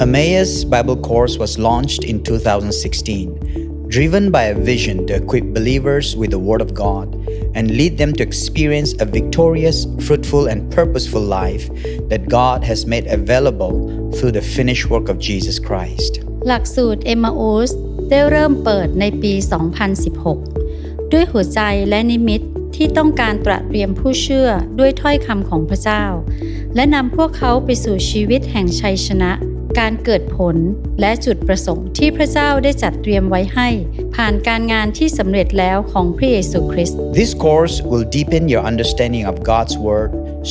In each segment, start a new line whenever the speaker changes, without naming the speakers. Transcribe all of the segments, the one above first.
Emmaus Bible Course was launched in 2016, driven by a vision to equip believers with the Word of God and lead them to experience a victorious, fruitful, and purposeful life that God has made available through the finished work of Jesus Christ.
หลักสูตร m อ u s ได้เริ่มเปิดในปี 2016 ด้วยหัวใจและนิมิตที่ต้องการตระเตรียมผู้เชื่อด้วยถ้อยคำของพระเจ้า และนำพวกเขาไปสู่ชีวิตแห่งชัยชนะ การเกิดผลและจุดประสงค์ที่พระเจ้าได้จัดเตรียมไว้ให้ ผ่านการงานที่สำเร็จแล้วของพระเยซูคริสต์
This course will deepen your understanding of God's Word,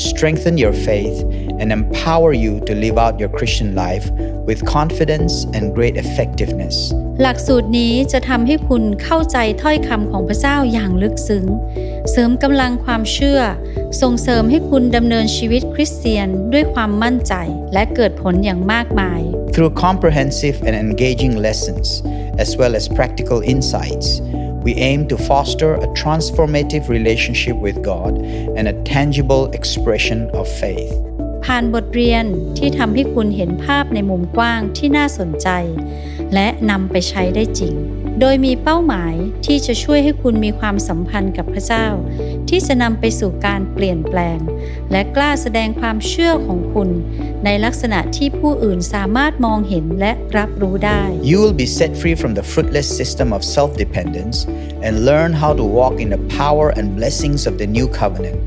strengthen your faith, and empower you to live out your Christian life with confidence and great effectiveness.
หลักสูตรนี้จะทำให้คุณเข้าใจถ้อยคำของพระเจ้าอย่างลึกซึ้ง เสริมกำลังความเชื่อ ส่งเสริมให้คุณดำเนินชีวิตคริสเตียนด้วยความมั่นใจ และเกิดผลอย่างมากมาย
Through comprehensive and engaging lessons, as well as practical insights, we aim to foster a transformative relationship with God and a tangible expression of faith.
ผ่านบทเรียนที่ทำให้คุณเห็นภาพในมุมกว้างที่น่าสนใจ และนำไปใช้ได้จริง โดยมีเป้าหมายที่จะช่วยให้คุณมีความสัมพันธ์กับพระเจ้า ที่จะนำไปสู่การเปลี่ยนแปลง และกล้าแสดงความเชื่อของคุณ ในลักษณะที่ผู้อื่นสามารถมองเห็นและรับรู้ได้
You will be set free from the fruitless system of self dependence and learn how to walk in the power and blessings of the new covenant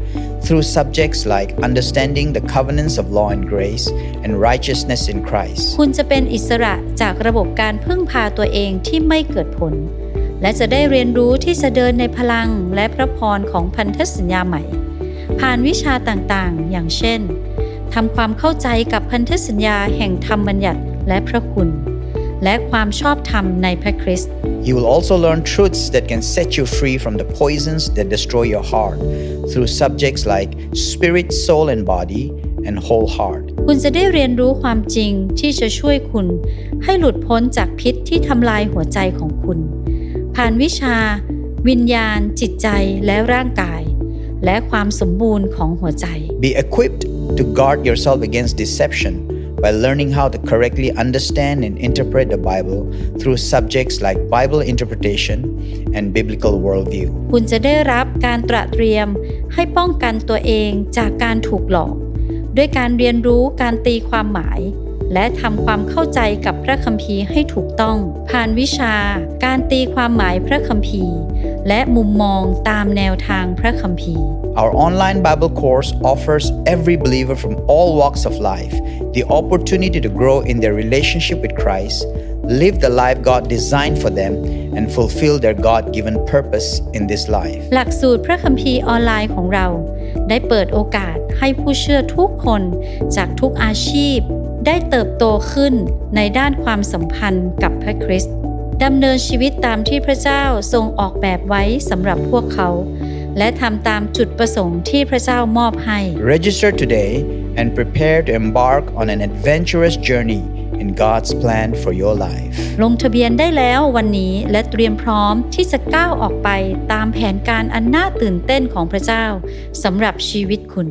through subjects like understanding the covenants of law and grace and righteousness in Christ.
คุณจะเป็นอิสระจากระบบการพึ่งพาตัวเองที่ไม่เกิดผล และจะได้เรียนรู้ที่จะเดินในพลังและพระพรของพันธสัญญาใหม่ ผ่านวิชาต่างๆ อย่างเช่นทำความเข้าใจกับพันธสัญญาแห่งธรรมบัญญัติและพระคุณ และความชอบธรรมในพระคริสต์
You will also learn truths that can set you free from the poisons that destroy your heart through subjects like spirit, soul, and body, and whole heart.
คุณจะได้เรียนรู้ความจริงที่จะช่วยคุณ ให้หลุดพ้นจากพิษที่ทำลายหัวใจของคุณ ผ่านวิชา วิญญาณ จิตใจและร่างกาย และความสมบูรณ์ของหัวใจ
Be equipped to guard yourself against deception by learning how to correctly understand and interpret the Bible through subjects like Bible interpretation and biblical worldview.
คุณจะได้รับการตระเตรียมให้ป้องกันตัวเองจากการถูกหลอก ด้วยการเรียนรู้การตีความหมาย และทำความเข้าใจกับพระคัมภีร์ให้ถูกต้อง ผ่านวิชา การตีความหมายพระคัมภีร์ และมุมมองตามแนวทางพระคัมภีร์
Our online Bible course offers every believer from all walks of life the opportunity to grow in their relationship with Christ, live the life God designed for them, and fulfill their God given purpose in this life.
หลักสูตรพระคัมภีร์ออนไลน์ของเรา ได้เปิดโอกาสให้ผู้เชื่อทุกคนจากทุกอาชีพ ได้เติบโตขึ้นในด้านความสัมพันธ์กับพระคริสต์ดำเนินชีวิตตามที่พระเจ้าทรงออกแบบไว้สำหรับพวกเขา และทำตามจุดประสงค์ที่พระเจ้ามอบให้
Register today and prepare to embark on an adventurous journey in God's plan for your life.
ลงทะเบียนได้แล้ววันนี้และเตรียมพร้อมที่จะก้าวออกไปตามแผนการอันน่าตื่นเต้นของพระเจ้าสำหรับชีวิตคุณ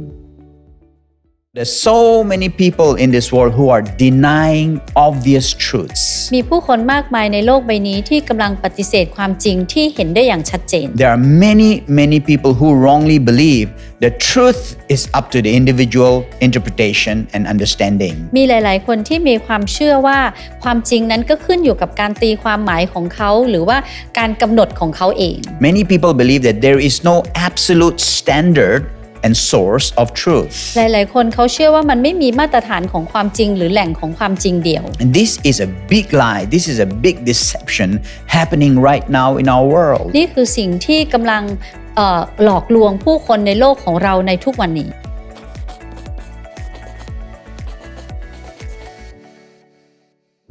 There's so many people in this world who are denying obvious truths.
มีผู้คนมากมายในโลกใบนี้ที่กำลังปฏิเสธความจริงที่เห็นได้อย่างชัดเจน
There are many, many people who wrongly believe the truth is up to the individual interpretation and understanding.
มีหลาย ๆ คนที่มีความเชื่อว่าความจริงนั้นก็ขึ้นอยู่กับการตีความหมายของเขา หรือว่าการกำหนดของเขาเอง
Many people believe that there is no absolute standard and source of truth.
หลาย ๆ คนเขาเชื่อว่ามันไม่มีมาตรฐานของความจริง หรือแหล่งของความจริงเดียว
And this is a big lie. This is a big deception happening right now in our world.
นี่คือสิ่งที่กำลังเอ่อหลอกลวงผู้คนในโลกของเราในทุกวันนี้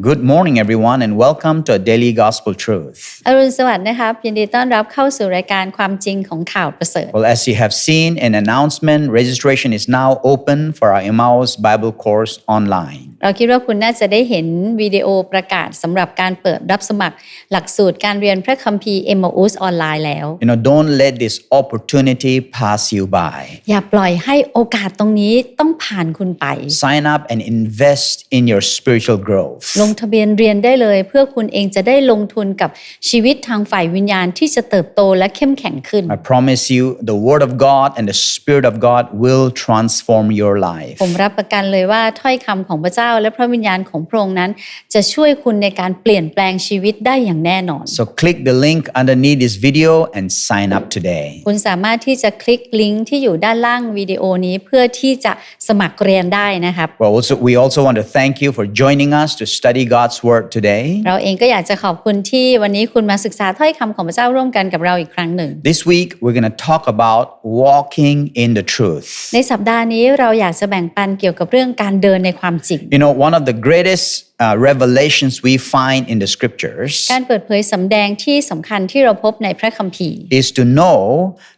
Good morning, everyone, and welcome to a daily gospel truth.
อรุณสวัสดิ์นะครับยินดีต้อนรับเข้าสู่รายการความจริงของข่าวประเสริฐ
Well, as you have seen an announcement, registration is now open for our Emmaus Bible course online.
เราคิดว่าคุณน่าจะได้เห็นวิดีโอประกาศสำหรับการเปิดรับสมัครหลักสูตรการเรียนพระคัมภีร์ m อ u s ออนไลน์แล้ว
You know, don't let this opportunity pass you by.
อย่าปล่อยให้โอกาสตรงนี้ต้องผ่านคุณไป
Sign up and invest in your spiritual growth.
ลงทะเบียนเรียนได้เลยเพื่อคุณเองจะได้ลงทุนกับชีวิตทางฝ่ายวิญญาณที่จะเติบโตและเข้มแข็งขึ้น
I promise you, the Word of God and the Spirit of God will transform your life.
ผมรับประกันเลยว่าถ้อยคำของพระเจ้าและพระวิญญาณของพระองค์นั้น จะช่วยคุณในการเปลี่ยนแปลงชีวิตได้อย่างแน่นอน
So click the link underneath this video and sign up today.
คุณสามารถที่จะคลิกลิงก์ที่อยู่ด้านล่างวิดีโอนี้เพื่อที่จะสมัครเรียนได้นะครับ
Well, also, we also want to thank you for joining us to study God's Word today.
เราเองก็อยากจะขอบคุณที่วันนี้คุณมาศึกษาถ้อยคำของพระเจ้าร่วมกันกับเราอีกครั้งหนึ่ง
This week, we're going to talk about walking in the truth.
ในสัปดาห์นี้เราอยากจะแบ่งปันเกี่ยวกับเรื่องการเดินในความจริง
You know, one of the greatest uh, revelations we find in the scriptures
การเปิดเผยสำแดงที่สำคัญที่เราพบในพระคัมภีร์
is to know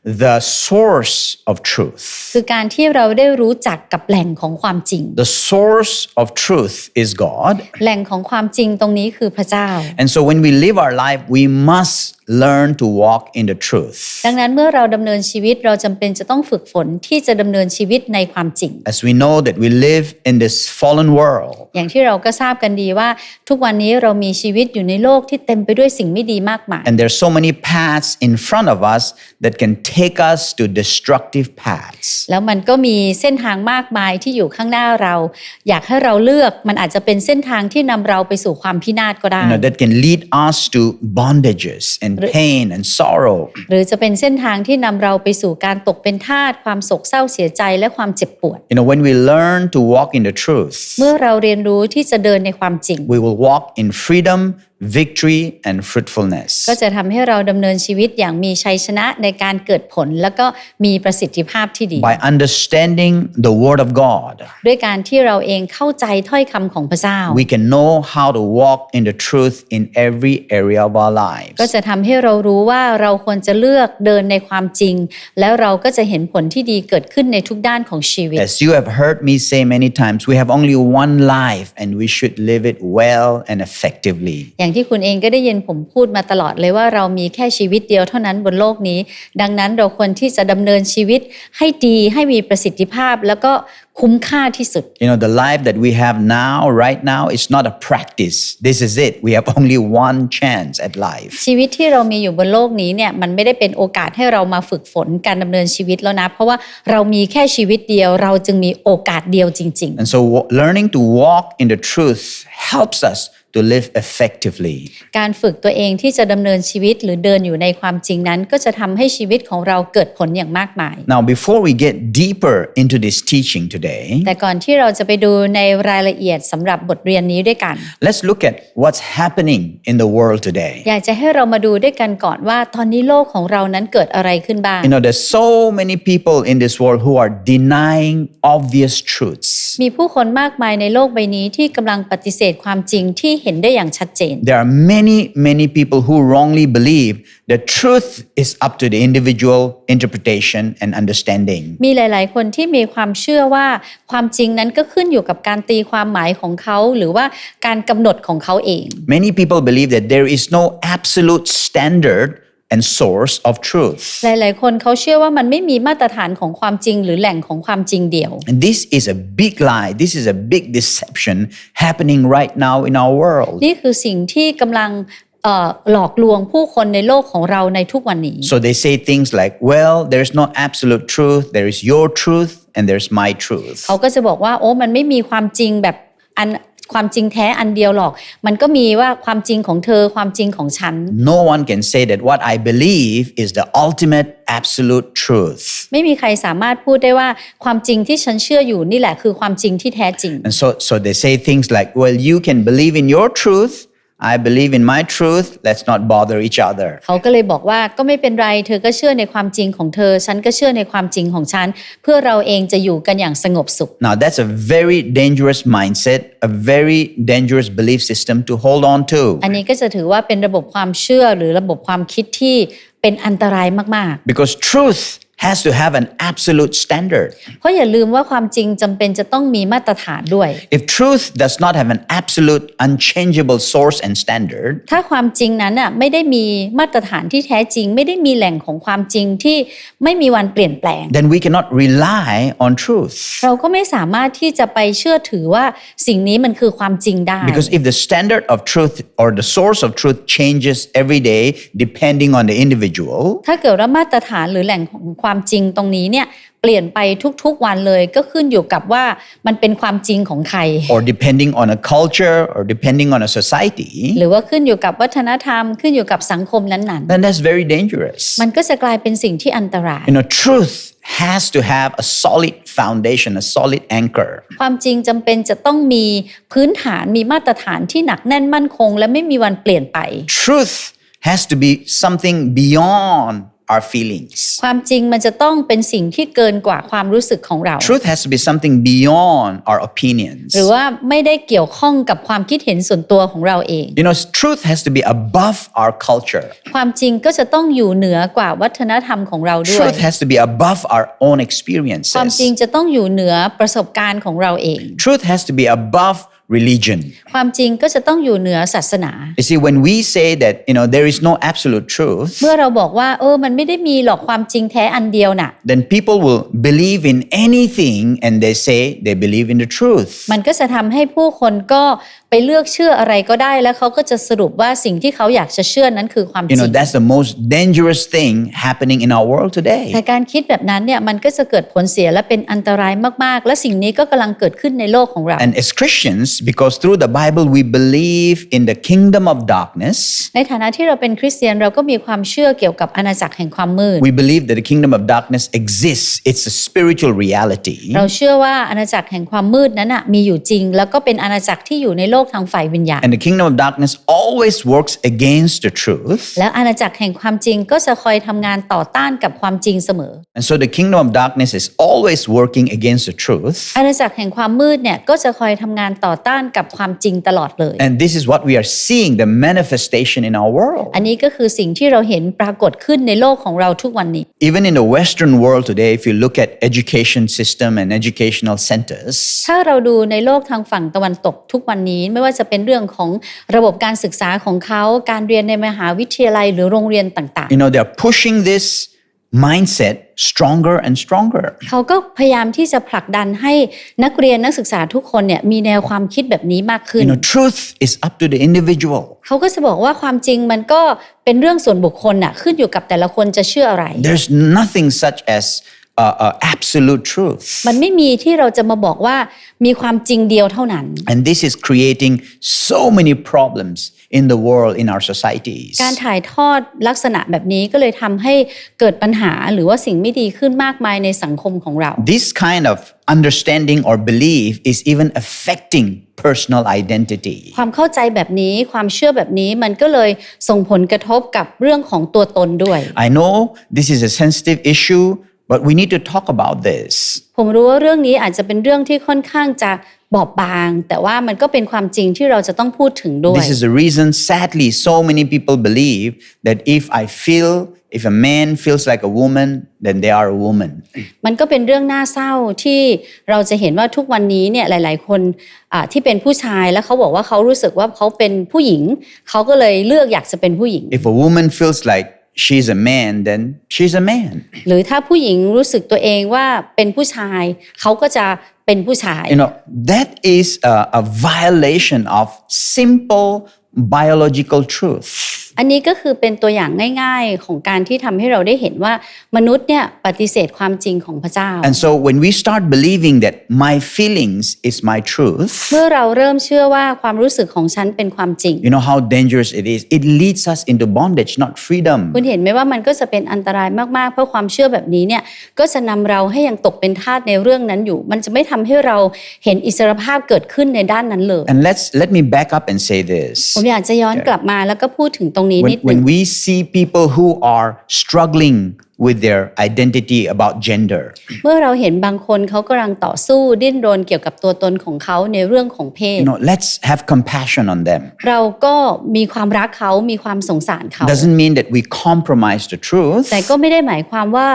the source of truth.
คือการที่เราได้รู้จักกับแหล่งของความจริง
The source of truth is God.
แหล่งของความจริงตรงนี้คือพระเจ้า
And so when we live our life, we must learn to walk in the truth.
ดังนั้นเมื่อเราดำเนินชีวิตเราจำเป็นจะต้องฝึกฝนที่จะดำเนินชีวิตในความจริง
As we know that we live in this fallen world,
อย่างที่เราก็ทราบกันดีว่า ทุกวันนี้เรามีชีวิตอยู่ในโลกที่เต็มไปด้วยสิ่งไม่ดีมากมาย
and there's so many paths in front of us that can take us to destructive paths.
แล้วมันก็มีเส้นทางมากมายที่อยู่ข้างหน้าเรา อยากให้เราเลือกมันอาจจะเป็นเส้นทางที่นำเราไปสู่ความพินาศก็ได้
You know, that can lead us to bondages and pain and sorrow.
หรือจะเป็นเส้นทางที่นำเราไปสู่การตกเป็นทาสความโศกเศร้าเสียใจและความเจ็บปวด
You know, when we learn to walk in the truth,
เมื่อเราเรียนรู้ที่จะเดินในความจริง
we will walk in freedom, victory, and fruitfulness.
ก็จะทำให้เราดำเนินชีวิตอย่างมีชัยชนะในการเกิดผล แล้วก็มีประสิทธิภาพที่ดี
By understanding the Word of God,
ด้วยการที่เราเองเข้าใจถ้อยคำของพระเจ้า
we can know how to walk in the truth in every area of our lives.
ก็จะทำให้เรารู้ว่าเราควรจะเลือกเดินในความจริง แล้วเราก็จะเห็นผลที่ดีเกิดขึ้นในทุกด้านของชีวิต
As you have heard me say many times, we have only one life and we should live it well and effectively.
อย่าง ที่คุณเองก็ได้ยินผมพูดมาตลอดเลยว่าเรามีแค่ชีวิตเดียวเท่านั้นบนโลกนี้ ดังนั้นเราควรที่จะดำเนินชีวิตให้ดีให้มีประสิทธิภาพแล้วก็คุ้มค่าที่สุด
You know, the life that we have now, right now, is not a practice. This is it. We have only one chance at life.
ชีวิตที่เรามีอยู่บนโลกนี้เนี่ยมันไม่ได้เป็นโอกาสให้เรามาฝึกฝนการดำเนินชีวิตแล้วนะ เพราะว่าเรามีแค่ชีวิตเดียวเราจึงมีโอกาสเดียวจริง
And so, wa- learning to walk in the truth helps us to live effectively.
ๆการฝึกตัวเองที่จะดำเนินชีวิตหรือเดินอยู่ในความจริงนั้น ก็จะทำให้ชีวิตของเราเกิดผลอย่างมากมาย
Now, before we get deeper into this teaching today,
แต่ก่อนที่เราจะไปดูในรายละเอียดสำหรับบทเรียนนี้ด้วยกัน
let's look at what's happening in the world today.
อยากจะให้เรามาดูด้วยกันก่อนว่าตอนนี้โลกของเรานั้นเกิดอะไรขึ้นบ้าง
You know, there's so many people in this world who are denying obvious truths.
มีผู้คนมากมายในโลกใบนี้ที่กำลังปฏิเสธความจริงที่เห็นได้อย่างชัดเจน
There are many, many people who wrongly believe that truth is up to the individual interpretation and understanding.
มีหลาย ๆ คนที่มีความเชื่อว่าความจริงนั้นก็ขึ้นอยู่กับการตีความหมายของเขา หรือว่าการกำหนดของเขาเอง
Many people believe that there is no absolute standard and source of truth.
หลาย ๆ คนเขาเชื่อว่ามันไม่มีมาตรฐานของความจริง หรือแหล่งของความจริงเดียว
And this is a big lie. This is a big deception happening right now in our world.
นี่คือสิ่งที่กำลังเอ่อหลอกลวงผู้คนในโลกของเราในทุกวันนี้
So they say things like, well, there's no absolute truth. There is your truth and there's my truth.
เขาก็จะบอกว่า โอ้ มันไม่มีความจริงแบบอัน ความจริงแท้อันเดียวหรอก มันก็มีว่าความจริงของเธอความจริงของฉัน
No one can say that what I believe is the ultimate absolute truth.
ไม่มีใครสามารถพูดได้ว่าความจริงที่ฉันเชื่ออยู่นี่แหละคือความจริงที่แท้จริง
And so, so they say things like, well, you can believe in your truth. I believe in my truth. Let's not bother each other.
เขาก็เลยบอกว่าก็ไม่เป็นไร เธอก็เชื่อในความจริงของเธอ ฉันก็เชื่อในความจริงของฉัน เพื่อเราเองจะอยู่กันอย่างสงบสุข
Now, that's a very dangerous mindset, a very dangerous belief system to hold on to.
อันนี้ก็จะถือว่าเป็นระบบความเชื่อหรือระบบความคิดที่เป็นอันตรายมาก
Because truth has to have an absolute standard.
เพราะอย่าลืมว่าความจริงจำเป็นจะต้องมีมาตรฐานด้วย
If truth does not have an absolute, unchangeable source and standard,
ถ้าความจริงนั้นอะไม่ได้มีมาตรฐานที่แท้จริง ไม่ได้มีแหล่งของความจริงที่ไม่มีวันเปลี่ยนแปลง
then we cannot rely on truth.
เราก็ไม่สามารถที่จะไปเชื่อถือว่าสิ่งนี้มันคือความจริงได้
Because if the standard of truth or the source of truth changes every day depending on the individual,
ถ้าเกิดว่ามาตรฐานหรือแหล่งของความจริงตรงนี้เนี่ยเปลี่ยนไปทุกๆวันเลยก็ขึ้นอยู่กับว่ามันเป็นความจริงของใคร
or depending on a culture or depending on a society,
หรือว่าขึ้นอยู่กับวัฒนธรรมขึ้นอยู่กับสังคมนั้น
then that's very dangerous.
ๆมันก็จะกลายเป็นสิ่งที่อันตราย
You know, truth has to have a solid foundation, a solid anchor.
ความจริงจำเป็นจะต้องมีพื้นฐานมีมาตรฐานที่หนักแน่นมั่นคง และไม่มีวันเปลี่ยนไป
Truth has to be something beyond our feelings.
ความจริงมันจะต้องเป็นสิ่งที่เกินกว่าความรู้สึกของเรา
Truth has to be something beyond our opinions.
หรือว่าไม่ได้เกี่ยวข้องกับความคิดเห็นส่วนตัวของเราเอง
You know, truth has to be above our culture.
ความจริงก็จะต้องอยู่เหนือกว่าวัฒนธรรมของเราด้วย
Truth has to be above our own
ความจริง
experiences.
จะต้องอยู่เหนือประสบการณ์ของเราเอง
Truth has to be above religion.
ความจริงก็จะต้องอยู่เหนือศาสนา
You see, when we say that, you know, there is no absolute truth,
เมื่อเราบอกว่าเออมันไม่ได้มีหรอกความจริงแท้อันเดียวน่ะ
then people will believe in anything and they say they believe in the truth.
มันก็จะทำให้ผู้คนก็ไปเลือกเชื่ออะไรก็ได้แล้วเขาก็จะสรุปว่าสิ่งที่เขาอยากจะเชื่อนั้นคือความจ
You
ริ
know,
ง
that's the most dangerous thing happening in our world
แต่
today.
การคิดแบบนั้นเนี่ยมันก็จะเกิดผลเสียและเป็นอันตรายมากๆ และสิ่งนี้ก็กำลังเกิดขึ้นในโลกของเรา
And as Christians, because through the Bible we believe in the kingdom of darkness,
ในฐานะที่เราเป็นคริสเตียนเราก็มีความเชื่อเกี่ยวกับอาณาจักรแห่งความมืด
we believe that the kingdom of darkness exists. It's a spiritual reality.
เราเชื่อว่าอาณาจักรแห่งความมืดนั้นนะมีอยู่จริง แล้วก็เป็นอาณาจักรที่อยู่ในโลกทางฝ่ายวิญญาณ
And the kingdom of darkness always works against the truth.
แล้วอาณาจักรแห่งความจริงก็จะคอยทำงานต่อต้านกับความจริงเสมอ
And so the kingdom of darkness is always working against the truth.
อาณาจักรแห่งความมืดเนี่ยก็จะคอยทำงานต่อ ต้านกับความจริงตลอดเลย
And this is what we are seeing the manifestation in our world.
อันนี้ก็คือสิ่งที่เราเห็นปรากฏขึ้นในโลกของเราทุกวันนี้
Even in the Western world today, if you look at education system and educational centers,
ถ้าเราดูในโลกทางฝั่งตะวันตกทุกวันนี้ไม่ว่าจะเป็นเรื่องของระบบการศึกษาของเขาการเรียนในมหาวิทยาลัยหรือโรงเรียนต่าง
you know, they're pushing this mindset stronger and stronger.
ๆเขาก็พยายามที่จะผลักดันให้นักเรียนนักศึกษาทุกคนเนี่ยมีแนวความคิดแบบนี้มากขึ้น
You know, truth is up to the individual.
เขาก็จะบอกว่าความจริงมันก็เป็นเรื่องส่วนบุคคลน่ะขึ้นอยู่กับแต่ละคนจะเชื่ออะไร
There's nothing such as uh, uh, absolute truth.
มันไม่มีที่เราจะมาบอกว่ามีความจริงเดียวเท่านั้น
And this is creating so many problems in the world, in our societies.
การถ่ายทอดลักษณะแบบนี้ก็เลยทำให้เกิดปัญหาหรือว่าสิ่งไม่ดีขึ้นมากมายในสังคมของเรา
This kind of understanding or belief is even affecting personal identity.
ความเข้าใจแบบนี้ความเชื่อแบบนี้มันก็เลยส่งผลกระทบกับเรื่องของตัวตนด้วย
I know this is a sensitive issue, but we need to talk about this.
ผมรู้ว่าเรื่องนี้อาจจะเป็นเรื่องที่ค่อนข้างจะบอบบาง แต่ว่ามันก็เป็นความจริงที่เราจะต้องพูดถึงด้วย
This is the reason, sadly, so many people believe that if I feel, if a man feels like a woman, then they are a woman.
มันก็เป็นเรื่องน่าเศร้าที่เราจะเห็นว่าทุกวันนี้เนี่ยหลาย ๆ คนอ่าที่เป็นผู้ชายแล้วเขาบอกว่าเขารู้สึกว่าเขาเป็นผู้หญิง เขาก็เลยเลือกอยากจะเป็นผู้หญิง
If a woman feels like she's a man, then she's a man.
หรือถ้าผู้หญิงรู้สึกตัวเองว่าเป็นผู้ชาย เขาก็จะเป็นผู้ชาย
You know, that is a, a violation of simple biological truth.
อันนี้ก็คือเป็นตัวอย่างง่ายๆของการที่ทำให้เราได้เห็นว่ามนุษย์เนี่ยปฏิเสธความจริงของพระเจ้า
And so when we start believing that my feelings is my truth,
เมื่อเราเริ่มเชื่อว่าความรู้สึกของฉันเป็นความจริง
you know how dangerous it is. It leads us into bondage, not freedom.
คุณเห็นไหมว่ามันก็จะเป็นอันตรายมากๆ เพราะความเชื่อแบบนี้เนี่ยก็จะนำเราให้ยังตกเป็นทาสในเรื่องนั้นอยู่ มันจะไม่ทำให้เราเห็นอิสรภาพเกิดขึ้นในด้านนั้นเลย
And let's let me back up and say this.
ผมอยากจะย้อนกลับมาแล้วก็พูดถึงตรงนี้นิ
When,
ดหนึ่ง
when we see people who are struggling with their identity about gender.
เมื่อเราเห็นบางคนเขากำลังต่อสู้ดิ้นรนเกี่ยวกับตัวตนของเขาในเรื่องของเพศ
You know, let's have compassion on them.
เราก็มีความรักเขามีความสงสารเขา
Doesn't mean that we compromise the truth,
แต่ก็ไม่ได้หมายความว่า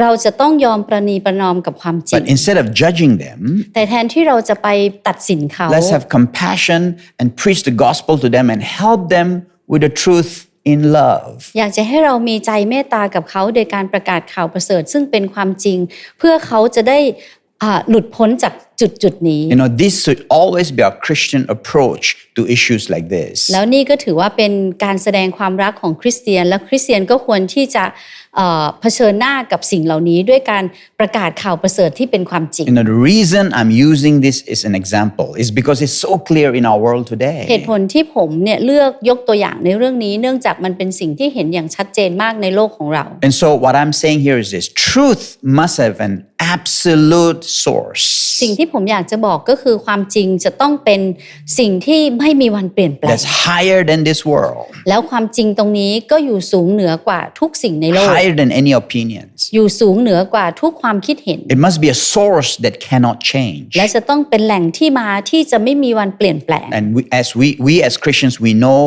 เราจะต้องยอมประนีประนอมกับความจริง
but instead of judging them,
แต่แทนที่เราจะไปตัดสินเขา
let's have compassion and preach the gospel to them and help them with the truth in love.
อยากจะให้เรามีใจเมตตากับเขาโดยการประกาศข่าวประเสริฐซึ่งเป็นความจริง เพื่อเขาจะได้อ่าหลุดพ้นจากจุดจุดๆนี้
You know, this should always be our Christian approach to issues like this.
แล้วนี่ก็ถือว่าเป็นการแสดงความรักของคริสเตียน และคริสเตียนก็ควรที่จะ เอ่อเผชิญหน้ากับสิ่งเหล่านี้ด้วยการประกาศข่าวประเสริฐที่เป็นความจริง
You know, the reason I'm using this as an example is because it's so clear in our world
เห
today.
ตุผลที่ผมเนี่ยเลือกยกตัวอย่างในเรื่องนี้ เนื่องจากมันเป็นสิ่งที่เห็นอย่างชัดเจนมากในโลกของเรา
And so, what I'm saying here is this truth must have an absolute source.
สิ่งที่ผมอยากจะบอกก็คือความจริงจะต้องเป็นสิ่งที่ไม่มีวันเปลี่ยนแปลง
That's higher than this world,
แล้วความจริงตรงนี้ก็อยู่สูงเหนือกว่าทุกสิ่งในโลก
higher than any opinions.
อยู่สูงเหนือกว่าทุกความคิดเห็น
It must be a source that cannot change.
และจะต้องเป็นแหล่งที่มาที่จะไม่มีวันเปลี่ยนแปลง
And we, as we, we as Christians, we know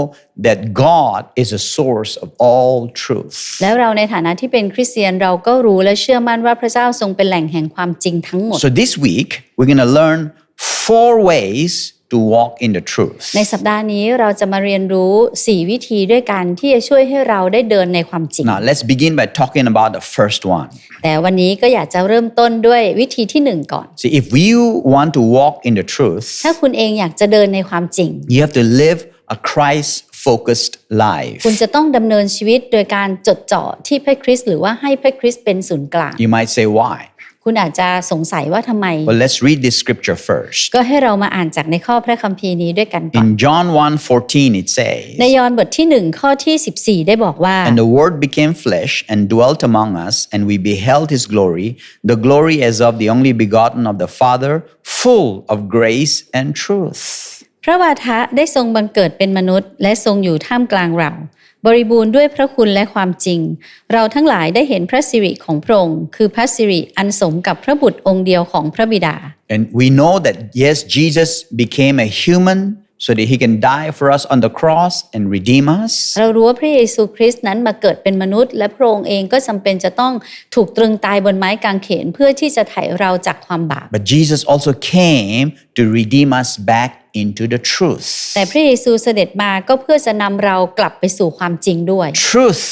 that God is a source of all truth.
แล้วเราในฐานะที่เป็นคริสเตียนเราก็รู้และเชื่อมั่นว่าพระเจ้าทรงเป็นแหล่งแห่งความจริงทั้งหมด
So this week, we're going to learn four ways to walk in the truth.
ในสัปดาห์นี้เราจะมาเรียนรู้ 4 วิธีด้วยกันที่จะช่วยให้เราได้เดินในความจริง
Now, let's begin by talking about the first one.
แต่วันนี้ก็อยากจะเริ่มต้นด้วยวิธีที่หนึ่งก่อน
See, if you want to walk in the truth,
ถ้าคุณเองอยากจะเดินในความจริง
you have to live a Christ focused life.
คุณจะต้องดำเนินชีวิตโดยการจดจ่อที่พระคริสต์หรือว่าให้พระคริสต์เป็นศูนย์กลาง
You might say, why?
คุณอาจจะสงสัยว่าทำไม
Well, let's read this scripture first.
ก็ให้เรามาอ่านจากในข้อพระคัมภีร์นี้ด้วยกันก่อน
In John 1:14 it says,
ในยอห์นบทที่หนึ่งข้อที่14 ได้บอกว่า
And the word became flesh and dwelt among us, and we beheld his glory, the glory as of the only begotten of the Father, full of grace and truth.
พระวาทะได้ทรงบังเกิดเป็นมนุษย์ และทรงอยู่ท่ามกลางเรา บริบูรณ์ด้วยพระคุณและความจริง เราทั้งหลายได้เห็นพระสิริของพระองค์คือพระสิริอันสมกับพระบุตรองค์เดียวของพระบิดา
And we know that, yes, Jesus became a human so that he can die for us on the cross and redeem us.
เรารู้ว่าพระเยซูคริสต์นั้นมาเกิดเป็นมนุษย์ และพระองค์เองก็จำเป็นจะต้องถูกตรึงตายบนไม้กางเขนเพื่อที่จะไถ่เราจากความบาป
But Jesus also came to redeem us back into the truth.
แต่พระเยซูเสด็จมาก็เพื่อจะนำเรากลับไปสู่ความจริงด้วย
Truth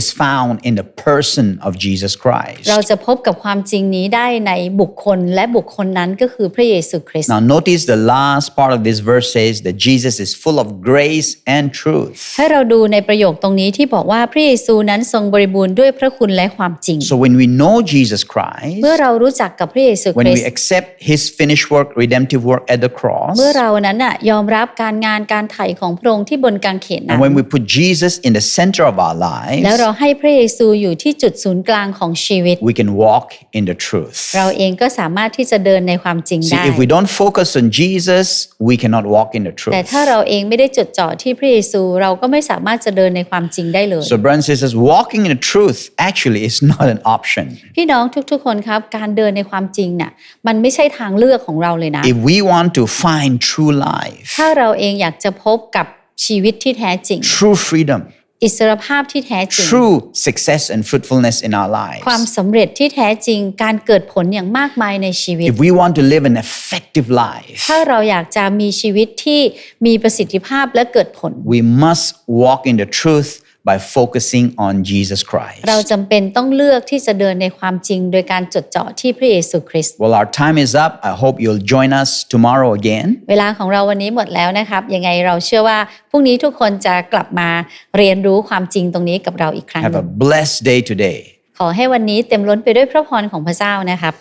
is found in the person of Jesus Christ.
เราจะพบกับความจริงนี้ได้ในบุคคลและบุคคลนั้นก็คือพระเยซูคริสต์
Now, notice the last part of this verse says that Jesus is full of grace and truth.
ให้เราดูในประโยคตรงนี้ที่บอกว่าพระเยซูนั้นทรงบริบูรณ์ด้วยพระคุณและความจริง
So, when we know Jesus Christ,
เมื่อเรารู้จักกับพระเยซูค
when
ริส
we
ต์
accept his finished work, redemptive work at the cross,
เมื่อเรานั้นน่ะยอมรับการงานการไถ่ของพระองค์ที่บนกางเขนนั้น
and when we put Jesus in the center of our
แล้ว
lives,
เราให้พระเยซูอยู่ที่จุดศูนย์กลางของชีวิต
we can walk in the truth.
เราเองก็สามารถที่จะเดินในความจริง
See,
ได้
if we don't focus on Jesus, we cannot walk in the
แต่
truth.
ถ้าเราเองไม่ได้จดจ่อที่พระเยซูเราก็ไม่สามารถจะเดินในความจริงได้เลย
So, brothers and sisters, walking in the truth actually is not an option.
พี่น้องทุกๆคนครับการเดินในความจริงน่ะมันไม่ใช่ทางเลือกของเราเลยนะ
If we want to find true life,
ถ้าเราเองอยากจะพบกับชีวิตที่แท้จริง
true freedom,
อิสรภาพที่แท้จริง
true success and fruitfulness in our
ความ
lives,
สำเร็จที่แท้จริงการเกิดผลอย่างมากมายในชีวิต
if we want to live an effective life,
ถ้าเราอยากจะมีชีวิตที่มีประสิทธิภาพและเกิดผล
we must walk in the truth by focusing on Jesus Christ.
เราจำเป็นต้องเลือกที่จะเดินในความจริงโดยการจดจ่อที่พระเยซูคริสต์
Well, our time is up. I hope you'll join us tomorrow again.
เวลาของเราวันนี้หมดแล้วนะครับยังไงเราเชื่อว่าพรุ่งนี้ทุกคนจะกลับมาเรียนรู้ความจริงตรงนี้กับเราอีกครั้งห
Have
นึ่
a
ง
blessed day today.
ขอให้วันนี้เต็มล้นไปด้วยพระพรของพระเจ้านะครับ